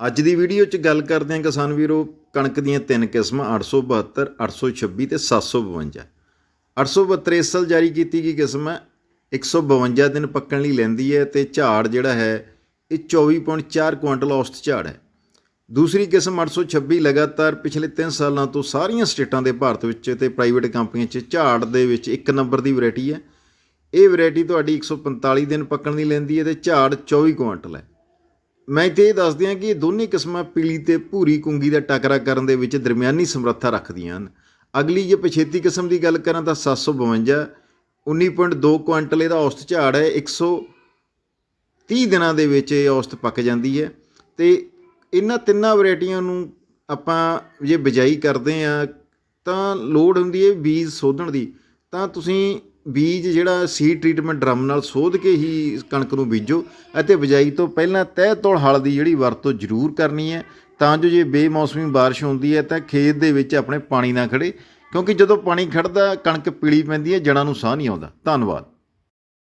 ਅੱਜ ਦੀ ਵੀਡੀਓ 'ਚ ਗੱਲ ਕਰਦੇ ਹਾਂ ਕਿਸਾਨ ਵੀਰੋ, ਕਣਕ ਦੀਆਂ ਤਿੰਨ ਕਿਸਮਾਂ 872 826 ਤੇ 752 872 ਇਸ ਸਾਲ ਜਾਰੀ ਕੀਤੀ ਗਈ ਕਿਸਮ ਹੈ? 152 ਦਿਨ ਪੱਕਣ ਲਈ ਲੈਂਦੀ ਹੈ ਤੇ ਝਾੜ ਜਿਹੜਾ ਹੈ, ਇਹ 24.4 ਕੁਇੰਟਲ ਔਸਤ ਝਾੜ ਹੈ। ਦੂਸਰੀ ਕਿਸਮ 826 ਲਗਾਤਾਰ ਪਿਛਲੇ 3 ਸਾਲਾਂ ਤੋਂ ਸਾਰੀਆਂ ਸਟੇਟਾਂ ਦੇ ਭਾਰਤ ਵਿੱਚ ਤੇ ਪ੍ਰਾਈਵੇਟ ਕੰਪਨੀਆਂ 'ਚ ਝਾੜ ਦੇ ਵਿੱਚ ਇੱਕ ਨੰਬਰ ਦੀ ਵੈਰਾਈਟੀ ਹੈ। ਇਹ ਵੈਰਾਈਟੀ ਤੁਹਾਡੀ 145 ਦਿਨ ਪੱਕਣ ਦੀ ਲੈਂਦੀ ਹੈ ਤੇ ਝਾੜ 24 ਕੁਇੰਟਲ ਹੈ। ਮੈਂ ਇੱਥੇ ਇਹ ਦੱਸ ਦਿਆਂ ਕਿ ਇਹ ਦੋਨੇ ਕਿਸਮਾਂ ਪੀਲੀ ਤੇ ਭੂਰੀ ਕੁੰਗੀ ਦਾ ਟਕਰਾ ਕਰਨ ਦੇ ਵਿੱਚ ਦਰਮਿਆਨੀ ਸਮਰੱਥਾ ਰੱਖਦੀਆਂ ਹਨ। ਅਗਲੀ ਜੇ ਪਛੇਤੀ ਕਿਸਮ ਦੀ ਗੱਲ ਕਰਾਂ ਤਾਂ 752 19.2 ਕੁਇੰਟਲ ਇਹਦਾ ਔਸਤ ਝਾੜ ਹੈ 130 ਦਿਨਾਂ ਦੇ ਵਿੱਚ ਇਹ ਔਸਤ ਪੱਕ ਜਾਂਦੀ ਹੈ। ਤੇ ਇਹਨਾਂ ਤਿੰਨਾਂ ਵੈਰਾਈਟੀਆਂ ਨੂੰ ਆਪਾਂ ਜੇ ਬਿਜਾਈ ਕਰਦੇ ਆ ਤਾਂ ਲੋੜ ਹੁੰਦੀ ਹੈ ਬੀਜ ਸੋਧਣ ਦੀ। ਤਾਂ ਤੁਸੀਂ ਬੀਜ ਜਿਹੜਾ ਸੀ ਟ੍ਰੀਟਮੈਂਟ ਡਰਮ ਨਾਲ ਸੋਧ ਕੇ ਹੀ ਕਣਕ ਨੂੰ ਬੀਜੋ ਅਤੇ ਬਿਜਾਈ ਤੋਂ ਪਹਿਲਾਂ ਤਹਿ ਤੋਲ ਹਲ ਦੀ ਜਿਹੜੀ ਵਰਤੋਂ ਜ਼ਰੂਰ ਕਰਨੀ ਹੈ, ਤਾਂ ਜੋ ਜੇ ਬੇਮੌਸਮੀ ਬਾਰਿਸ਼ ਹੁੰਦੀ ਹੈ ਤਾਂ ਖੇਤ ਦੇ ਵਿੱਚ ਆਪਣੇ ਪਾਣੀ ਨਾ ਖੜੇ ਕਿਉਂਕਿ ਜਦੋਂ ਪਾਣੀ ਖੜਦਾ ਕਣਕ ਪੀਲੀ ਪੈਂਦੀ ਹੈ ਜੜਾਂ ਨੂੰ ਸਾਹ ਨਹੀਂ ਆਉਂਦਾ। ਧੰਨਵਾਦ।